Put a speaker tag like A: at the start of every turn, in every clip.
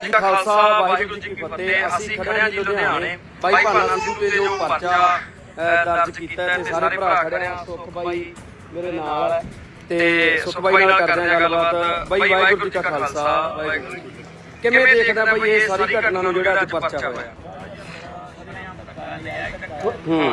A: ਜੀ ਕਾ ਖਾਲਸਾ ਵਾਹਿਗੁਰੂ ਜੀ ਕੀ ਫਤਿਹ। ਅਸੀਂ ਖੜੇ ਹਾਂ ਜੀ ਲੁਧਿਆਣੇ ਬਾਈ ਭਾਨਾ ਸਿੱਧੂ ਤੇ ਜੋ ਪਰਚਾ ਦਰਜ ਕੀਤਾ ਤੇ ਸਾਰੇ ਭਰਾ ਖੜੇ ਆ ਸੁਖ ਬਾਈ ਮੇਰੇ ਨਾਲ ਹੈ ਤੇ ਸੁਖ ਬਾਈ ਨਾਲ ਕਰਦੇ ਹਾਂ ਗੱਲਬਾਤ। ਬਾਈ ਵਾਹਿਗੁਰੂ ਜੀ ਕਾ ਖਾਲਸਾ ਵਾਹਿਗੁਰੂ ਜੀ। ਕਿਵੇਂ ਦੇਖਦਾ ਬਾਈ ਇਹ ਸਾਰੀ ਘਟਨਾ ਨੂੰ ਜਿਹੜਾ ਅੱਜ ਪਰਚਾ ਹੋਇਆ? ਹੂੰ।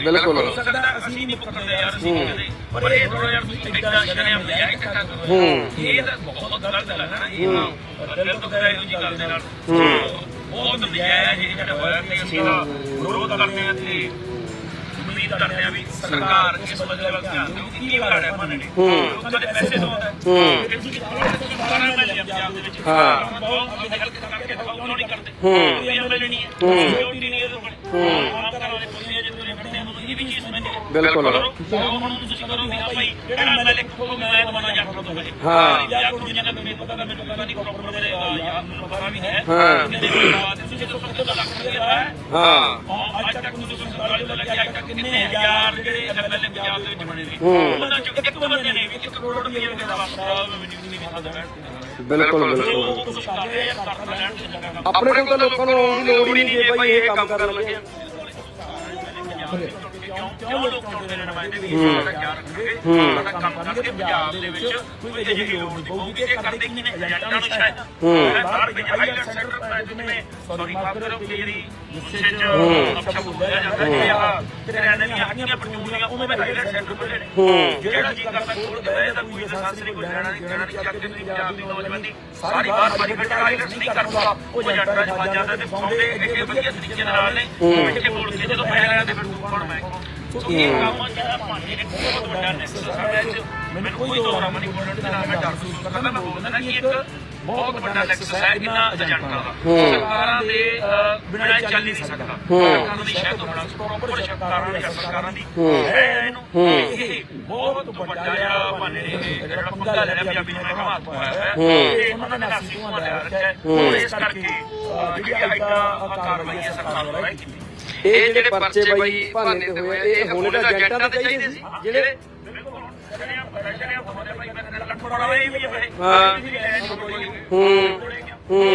A: ਬਿਲਕੁਲ।
B: ਅਸੀਂ ਨਹੀਂ ਪਕੜਦੇ ਯਾਰ ਅਸੀਂ ਕਦੇ ਪਰ ਇਹ ਥੋੜਾ ਜਿਹਾ ਇਦਾਂ ਸ਼ਰਮ ਲਿਆ ਇੱਕ
A: ਹੂੰ।
B: ਇਹ ਤਾਂ ਬਹੁਤ ਗਲਤ ਗੱਲ ਹੈ ਨਾ ਇਹ ਦਿਲ ਤੋਂ ਕਰਾਈ ਹੋਈ ਗੱਲ ਦੇ ਨਾਲ।
A: ਹੂੰ।
B: ਬਹੁਤ ਨਜਾਇਜ਼ ਇਹ ਜਿਹੜਾ ਹੋਇਆ ਤੇ ਅਸੀਂ ਇਹਦਾ ਵਿਰੋਧ ਕਰਦੇ ਹਾਂ ਤੇ ਉਮੀਦ ਕਰਦੇ ਹਾਂ ਵੀ ਸਰਕਾਰ ਇਸ ਮਸਲੇ ਵੱਲ ਧਿਆਨ ਦੇਊ ਕੀ ਵਿਗਾੜਿਆ ਮਨ ਨੇ?
A: ਹੂੰ।
B: ਲੋਕਾਂ ਦੇ ਪੈਸੇ ਦੋ
A: ਹੂੰ। ਹਾਂ।
B: ਬਹੁਤ ਆਪਣੇ ਗੱਲ ਕਰਕੇ ਦਿਖਾਓ ਨਹੀਂ ਕਰਦੇ।
A: ਹੂੰ।
B: ਇਹ ਐਮਐਲਏ ਨਹੀਂ ਹੈ। ਸਿਕਿਉਰਿਟੀ ਨਹੀਂ ਇਹਦੇ ਕੋਲ। ਆਮ ਘਰਾਂ ਵਾਲੇ ਪੁੱਛਦੇ ਆ ਜੇ ਤੁਸੀਂ ਖੜਦੇ ਆ ਇਹ ਵੀ ਚੀਜ਼ ਸਮਝਦੇ
A: ਬਿਲਕੁਲ।
B: ਹੁਣ ਤੁਸੀਂ ਕਰੋ ਵੀ ਹਾਂ ਭਾਈ ਜਿਹੜਾ ਐਮਐਲਏ ਕਹੋ ਮੈਂ ਮਨਾ ਜੱਟ ਤੋਂ ਹੈ
A: ਹਾਂ।
B: ਜਾਂ ਕੋਈ ਜਿਹਨਾਂ ਨੂੰ ਮੈਨੂੰ ਪਤਾ ਮੈਨੂੰ ਪਤਾ ਨਹੀਂ ਪ੍ਰੋਪਰ ਮੇਰੇ ਯਾਰ ਮੈਨੂੰ ਪਤਾ ਵੀ ਹੈ।
A: ਹਾਂ।
B: ਇਹਦੇ ਬਾਅਦ ਤੁਸੀਂ ਜਦੋਂ ਪਤਾ ਲੱਗ ਗਿਆ ਹੈ
A: ਹਾਂ
B: ਅੱਜ ਤੱਕ ਨੂੰ ਤੁਸੀਂ ਗੱਲ ਲੱਗ ਗਿਆ ਅੱਜ ਤੱਕ ਕਿੰਨੇ ਹਜ਼ਾਰ ਜਿਹੜੇ ਐਮਐਲਏ ਪੰਜਾਬ ਦੇ ਵਿੱਚ ਬਣੇ ਨੇ
A: ਹੂੰ।
B: ਉਹਨਾਂ ਚੋਂ ਇੱਕ ਬੰਦੇ ਨੇ ਵੀ ਇੱਕ ਕਰੋੜ ਰੁਪਏ ਦਾ ਵਾਪਰਾ ਮੈਨੂੰ ਨਹੀਂ ਦਿਖਾਦਾ ਬੈਠ
A: ਬਿਲਕੁਲ ਬਿਲਕੁਲ
B: ਉਹ ਕੁਝ ਕਰ ਰਹੇ ਆ ਕਰ ਲੈਣ ਦੀ ਜਗ੍ਹਾ ਕੰਮ
A: ਆਪਣੇ ਕੋਲ ਤਾਂ ਲੋਕਾਂ ਨੂੰ ਆਉਣ ਦੀ ਲੋੜ ਹੀ ਨਹੀਂ ਜੇ ਭਾਈ ਇਹ ਕੰਮ ਕਰਨ ਲੱਗੇ
B: ਕਿਉਂ ਲੋਕ ਚਾਹੁੰਦੇ ਨੇ ਨੁਮਾਇੰਦੇ ਵੀ ਸਾਡਾ ਖਿਆਲ ਰੱਖਣਗੇ। ਸਾਡਾ ਕੰਮ ਕਰਕੇ ਪੰਜਾਬ ਦੇ ਵਿੱਚ ਕੋਈ ਅਜਿਹੀ ਲੋੜ ਨਹੀਂ ਪਊਗੀ ਕਿ ਕਰਦੇ ਕੀ ਨੇ? ਏਜੰਟਾਂ ਨੂੰ ਸ਼ਾਇਦ ਬਾਹਰ ਭੇਜਾਇਆ ਸੈਂਟਰ ਜਿਵੇਂ ਸੌਰੀ ਮਾਫ ਕਰੋ ਕਿ ਜਿਹੜੀ ਗੁੱਸੇ 'ਚ ਅੱਛਾ ਬੋਲਿਆ ਜਾਂਦਾ ਹੈ। ਆ ਕਰਿਆਨੇ ਦੀਆਂ ਹੱਡੀਆਂ ਪਟੂੜੀਆਂ ਉਵੇਂ ਦਾ ਹਾਈਲਾਈਟ ਸੈਂਟਰ ਬਣੇ ਨੇ
A: ਹੂੰ
B: ਜਿਹੜਾ ਜੀ ਕਰਦਾ ਕੋਲ ਗਏ ਤਾਂ ਕੋਈ ਲਾਇਸੈਂਸ ਨਹੀਂ ਕੋਈ ਲੈਣਾ ਨਹੀਂ ਦੇਣਾ ਨਹੀਂ ਚੱਕ ਕੇ ਪੰਜਾਬ ਦੀ ਨੌਜਵਾਨ ਸਾਰੀ ਬਾਤ ਮਾਰੀ ਬੈਠਾ ਹਾਈਲਾਈਟ ਨਹੀਂ ਕਰਦਾ ਉਹ ਏਜੰਟਾਂ 'ਚ ਫਸ ਜਾਂਦਾ ਤੇ ਪਾਉਂਦੇ ਇੱਕ ਵਧੀਆ ਤਰੀਕੇ ਨਾਲ ਨੇ ਮਿੱਠੇ ਬੋਲ ਕੇ ਜਦੋਂ ਪੈਸੇ ਲੈਣਾ ਤੇ ਫਿਰ ਕੌਣ ਮੈਂ ਸੋ ਇਹ ਕੰਮ ਜਿਹੜਾ ਭਾਣੇ ਨੇ ਬਹੁਤ ਵੱਡਾ ਨੈਕਸਸ ਸਾਡੇ ਚ ਮੈਨੂੰ ਕੋਈ ਦੋਰਾ ਮਨੀ ਬੋਲਣ ਦੇ ਨਾਲ ਮੈਂ ਡਰ ਮਹਿਸੂਸ ਕਰਦਾ ਮੈਂ ਬੋਲਦਾ ਨਾ ਕਿ ਇੱਕ ਬਹੁਤ ਵੱਡਾ ਨੈਕਸਸ ਹੈ ਇਹਨਾਂ ਏਜੰਟਾਂ ਦਾ ਸਰਕਾਰਾਂ ਦੇ ਬਿਨਾਂ ਚੱਲ ਨਹੀਂ ਸਕਦਾ ਸਰਕਾਰਾਂ ਦੀ ਸ਼ਾਇਦ ਹੋਣਾ ਪ੍ਰੋਪਰ ਸਰਕਾਰਾਂ ਦੀ ਸਰਕਾਰਾਂ ਦੀ ਇਹਨੂੰ ਇਹ ਬਹੁਤ ਵੱਡਾ ਜਿਹੜਾ ਭਾਣੇ ਨੇ ਜਿਹੜਾ ਪੰਗਾ ਲੈ ਰਿਹਾ ਪੰਜਾਬੀ ਨੇ ਹੱਥ ਪਾਇਆ ਹੈ ਤੇ ਉਹਨਾਂ ਨੇ ਨਾਸੀ ਧੂਆਂ ਲਿਆ ਰੱਖਿਆ ਇਸ ਕਰਕੇ ਅਹ, ਜਿਹੜੀ ਐਡਾ ਕਾਰਵਾਈ ਹੈ ਸਰਕਾਰ ਦੁਆਰਾ ਕੀਤੀ
A: ਇਹ ਜਿਹੜੇ ਪਰਚੇ ਬਾਈ ਭਾਨੇ ਤੇ ਹੋਏ ਇਹ ਹੋਣੇ ਤਾਂ ਏਜੰਟਾਂ ਤੇ ਚਾਹੀਦੇ ਸੀ ਜਿਹੜੇ ਹਾਂ ਹੂੰ ਹੂੰ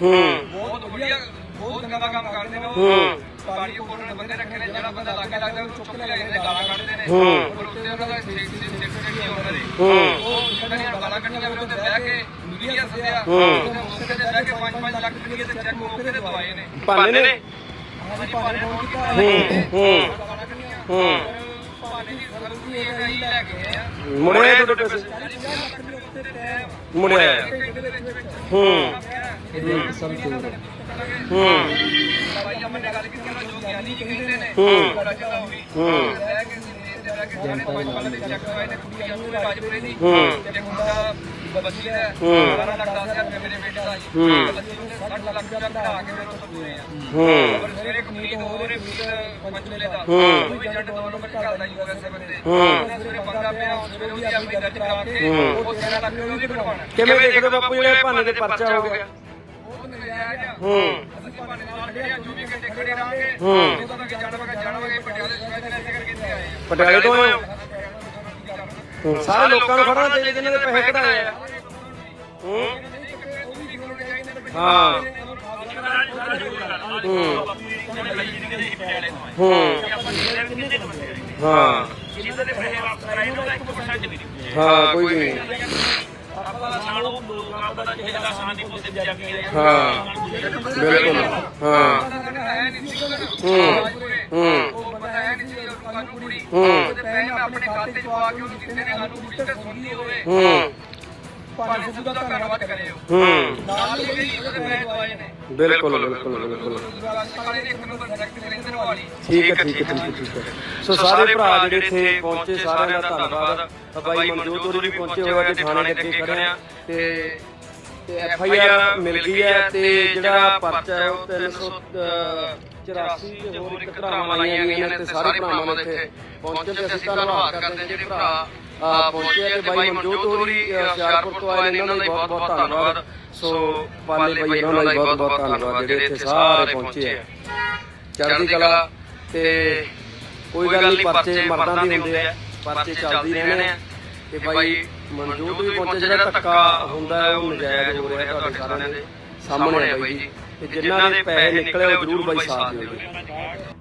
A: ਹੂੰ
C: ਬਹੁਤ ਵਧੀਆ ਬਹੁਤ ਚੰਗਾ ਕੰਮ ਕਰਦੇ ਨੇ
A: ਹੂੰ
C: ਪਾਣੀ ਕੋਲ ਨੇ ਬੰਦੇ ਰੱਖੇ ਨੇ ਜਿਹੜਾ ਬੰਦਾ ਲਾਗੇ ਲੱਗਦਾ ਉਹ ਚੁੱਕ ਲੈ ਜਾਂਦੇ ਗਾਲਾਂ ਕੱਢਦੇ ਨੇ
A: ਹੂੰ।
C: ਉੱਤੇ ਉਹਨਾਂ ਦਾ ਤੇ ਸੈਕਟਰੀ ਨਹੀਂ ਉਹਨਾਂ ਦੇ
A: ਹੂੰ
C: ਉਹ ਜਿਹੜੀਆਂ ਗਾਲਾਂ ਕੱਢੀਆਂ ਫਿਰ ਉੱਤੇ ਬਹਿ ਕੇ ਮੀਡੀਆ ਸੱਦਿਆ
A: ਹੂੰ।
C: ਉੱਤੇ ਤੇ ਬਹਿ ਕੇ 5-5 ਲੱਖ ਰੁਪਏ ਦੇ ਚੈੱਕ ਮੌਕੇ ਤੇ ਦਵਾਏ ਨੇ।
A: ਭਾਨੇ ਨੇ?
C: ਹਾਂਜੀ ਭਾਣੇ ਫੋਨ ਕੀਤਾ
A: ਹੂੰ। ਹੂੰ
C: ਗਾਲਾਂ ਕੱਢੀਆਂ
A: ਹੂੰ।
C: ਭਾਣੇ ਦੀ ਗਲਤੀ ਇਹ ਹੈ ਹੀ ਲੈ ਗਏ ਆ।
A: ਮੁੜਿਆ ਤੁਹਾਡੇ ਪੈਸੇ? ਮੁੜਿਆ ਹੂੰ। ਹੂੰ।
C: ਭਾਈ ਅਮਨ ਨੇ ਗੱਲ ਕੀਤੀ ਉਹਨਾਂ ਜੋ ਗਿਆਨੀ ਜੀ ਕਹਿੰਦੇ ਨੇ?
A: ਹੂੰ।
C: ਰਾਜਾ ਦਾ ਹੋਈ
A: ਹੂੰ। ਕਿਵੇਂ ਦੇਖਦੇ ਹੋ ਬਾਪੂ ਜਿਹੜੇ ਭਾਨੇ ਤੇ ਪਰਚਾ ਹੋ ਗਿਆ? ਹੂੰ।
C: ਅਸੀਂ ਭਾਣੇ ਨਾਲ ਖੜੇ ਆ 24 ਘੰਟੇ ਖੜੇ ਰਹਾਂਗੇ
A: ਹੂੰ।
C: ਜਦੋਂ ਤੱਕ ਜਾਣਵਾਂਗੇ ਜਾਣਵਾਂਗੇ ਪਟਿਆਲੇ
A: ਤੋਂ ਆਏ ਹੋ? ਹੂੰ, ਸਾਰੇ ਲੋਕਾਂ ਨੂੰ ਫੜਨਾ ਚਾਹੀਦਾ ਜਿਨ੍ਹਾਂ ਦੇ ਪੈਸੇ ਕਢਾਏ ਆ। ਹੂੰ ਹਾਂ ਹੂੰ। ਹੂੰ। ਹਾਂ।
B: ਜਿਹਨਾਂ ਦੇ ਪੈਸੇ ਵਾਪਸ ਕਰਾਏ ਉਹਨਾਂ ਦਾ 1% ਨਹੀਂ
A: ਹਾਂ ਕੋਈ ਨਹੀਂ।
B: ਨਾਲ ਉਹ ਲੋਕਾਂ ਦਾ ਜਿਹੜਾ ਆਸਾਨ ਦੀ ਪੁੱਤ ਜਾ ਕੇ
A: ਹਾਂ ਬਿਲਕੁਲ ਹਾਂ।
C: ਹੈ
A: ਹੂੰ। ਹੂੰ।
C: ਆਪਣੇ ਖਾਤੇ 'ਚ ਪਾ ਕੇ ਉਹਨੂੰ ਦਿੱਤੇ ਨੇ ਸਾਨੂੰ ਕੁੜੀ ਤੇ ਸੁਣਨੀ ਹੋਵੇ
A: ਹੂੰ।
C: ਪੰਜ ਸਿੱਧੂ ਦਾ ਧੰਨਵਾਦ ਕਰਿਓ
A: ਹੂੰ।
C: ਨਾਲ ਹੀ ਜਿਹੜੀ ਉਹਦੇ ਪੈਸੇ ਦਵਾਏ ਨੇ।
A: ਬਿਲਕੁਲ ਬਿਲਕੁਲ ਬਿਲਕੁਲ
C: ਕਾਲੇ ਨੇ ਇੱਕ ਨੰਬਰ ਸੈਲੈਕਟ ਕਰੇ ਇੰਦਰ ਵਾਲੀ।
A: ਠੀਕ ਹੈ ਠੀਕ ਹੈ ਠੀਕ ਹੈ ਸੋ ਸਾਰੇ ਭਰਾ ਜਿਹੜੇ ਇੱਥੇ ਪਹੁੰਚੇ ਸਾਰਿਆਂ ਦਾ ਧੰਨਵਾਦ। ਬਾਈ ਮਨਜੋਤ ਹੋਰੀ ਵੀ ਪਹੁੰਚੇ ਹੋਏ ਆ ਤੇ ਥਾਣੇ ਦੇ ਅੱਗੇ ਖੜੇ ਆ ਤੇ ਐਫ ਆਈ ਆਰ ਮਿਲ ਗਈ ਹੈ ਤੇ ਜਿਹੜਾ ਪਰਚਾ ਹੈ ਉਹ 384 ਤੇ ਹੋਰ ਇੱਕ ਧਰਾਵਾਂ ਲਾਈਆਂ ਗਈਆਂ ਨੇ ਤੇ ਸਾਰੇ ਭਰਾਵਾਂ ਦੇ ਇੱਥੇ ਪਹੁੰਚੇ ਤੇ ਅਸੀਂ ਧੰਨਵਾਦ ਕਰਦੇ ਜਿਹੜੇ ਭਰਾ। ਪਹੁੰਚੇ ਤੇ ਬਾਈ ਮਨਜੋਤ ਹੋਰੀ ਹੁਸ਼ਿਆਰਪੁਰ ਤੋਂ ਆਏ ਨੇ ਇਹਨਾਂ ਦਾ ਬਹੁਤ ਬਹੁਤ ਧੰਨਵਾਦ। ਸੋ ਪਾਲੇ ਬਾਈ ਉਹਨਾਂ ਦਾ ਬਹੁਤ ਬਹੁਤ ਧੰਨਵਾਦ। ਜਿਹੜੇ ਇੱਥੇ ਸਾਰੇ ਪਹੁੰਚੇ ਆ। ਚੜ੍ਹਦੀ ਕਲਾ ਤੇ ਕੋਈ ਗੱਲ ਨਹੀਂ ਪਰਚੇ ਮਰਦਾਂ ਦੇ ਹੁੰਦੇ ਆ। ਪਰਚੇ ਚੱਲਦੀ ਰਹਿਣੇ ਆ। ਤੇ ਬਾਈ ਮਨਜੂਰ ਵੀ ਪਹੁੰਚੇ ਜਿਹੜਾ ਧੱਕਾ ਹੁੰਦਾ ਹੈ ਉਹ ਨਜਾਇਜ਼ ਹੋ ਰਿਹਾ ਤੁਹਾਡੇ ਸਾਰਿਆਂ ਦੇ ਸਾਹਮਣੇ ਹੈ ਬਾਈ ਜੀ। ਤੇ ਜਿਨ੍ਹਾਂ ਦੇ ਪੈਸੇ ਨਿਕਲੇ ਉਹ ਜ਼ਰੂਰ ਬਾਈ ਸਾਥ ਦਿਓ